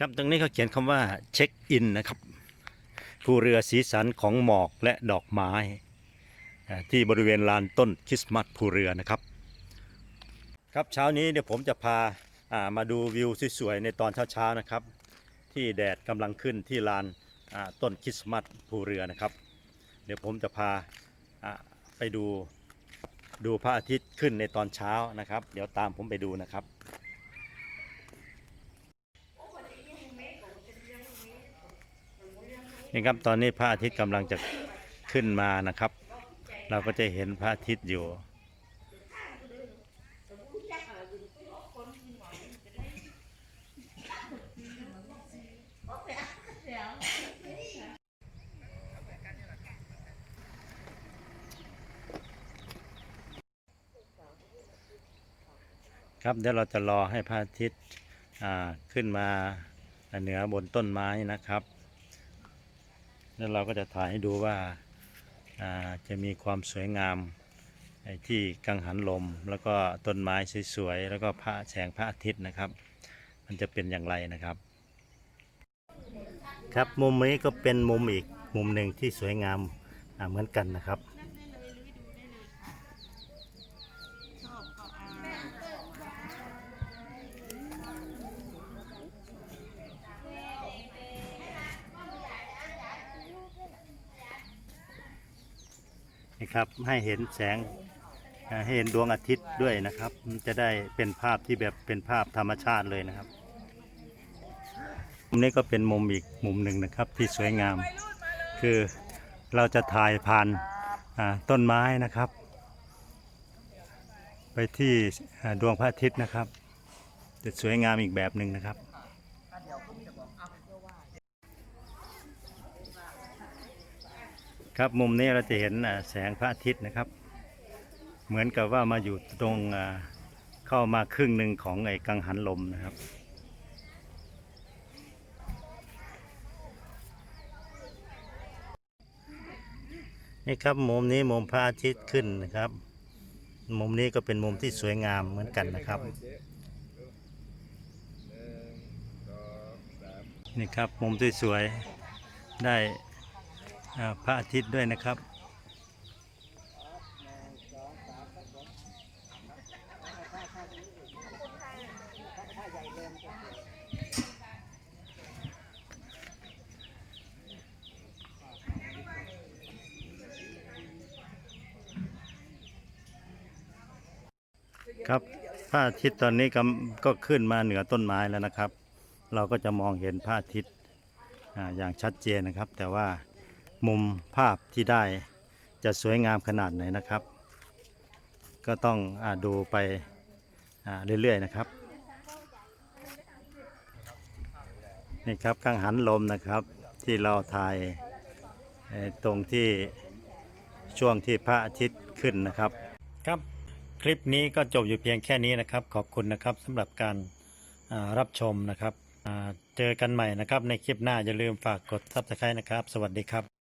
ครับตรงนี้เขาเขียนคำว่าเช็คอินนะครับภูเรือสีสันของหมอกและดอกไม้ ที่บริเวณลานต้นคริสต์มาสภูเรือนะครับ ครับเช้านี้เดี๋ยวผมจะพาามาดูวิวสวยๆในตอนเช้าๆนะครับ ที่แดดกำลังขึ้นที่ลานาต้นคริสต์มาสภูเรือนะครับ เดี๋ยวผมจะพาาไปดูดูพระอาทิตย์ขึ้นในตอนเช้านะครับ เดี๋ยวตามผมไปดูนะครับ นี่ครับตอนนี้พระอาทิตย์กำลังจะขึ้นมานะครับ เราก็จะเห็นพระอาทิตย์อยู่ครับเดี๋ยวเราจะรอให้พระอาทิตย์ขึ้นมาเหนือบนต้นไม้นะครับ แล้วเราก็จะถ่ายให้ดูว่าจะมีความสวยงามที่กังหันลม แล้วก็ต้นไม้สวยๆแล้วก็พระแสงพระอาทิตย์นะครับ มันจะเป็นอย่างไรนะครับ ครับมุมนี้ก็เป็นมุมอีกมุมหนึ่งที่สวยงามเหมือนกันนะครับ นะครับให้เห็นแสงให้เห็นดวงอาทิตย์ด้วยนะครับ จะได้เป็นภาพที่แบบเป็นภาพธรรมชาติเลยนะครับ มุมนี้ก็เป็นมุมอีกมุมหนึ่งนะครับที่สวยงาม คือเราจะถ่ายผ่านต้นไม้นะครับ ไปที่ดวงพระอาทิตย์นะครับจะสวยงามอีกแบบหนึ่งนะครับ ครับมุมนี้เราจะเห็นแสงพระอาทิตย์นะครับ เหมือนกับว่ามาอยู่ตรงเข้ามาครึ่งหนึ่งของไอ้กังหันลมนะครับนี่ครับมุมนี้มุมพระอาทิตย์ขึ้นนะครับ มุมนี้ก็เป็นมุมที่สวยงามเหมือนกันนะครับนี่ครับมุมสวยๆได้ พระอาทิตย์ด้วยนะครับครับพระอาทิตย์ตอนนี้ก็ก็ขึ้นมาเหนือต้นไม้แล้วนะครับ เราก็จะมองเห็นพระอาทิตย์อ่าอย่างชัดเจนนะครับ แต่ว่า มุมภาพที่ได้จะสวยงามขนาดไหนนะครับ ก็ต้องอดูไปเรื่อยๆนะครับนี่ครับกังหันลมนะครับที่เราถ่ายตรงที่ช่วงที่พระอาทิตย์ขึ้นนะครับ ครับคลิปนี้ก็จบอยู่เพียงแค่นี้นะครับ ขอบคุณนะครับสำหรับการรับชมนะครับเจอกันใหม่นะครับในคลิปหน้าอย่าลืมฝากกด subscribe นะครับ สวัสดีครับ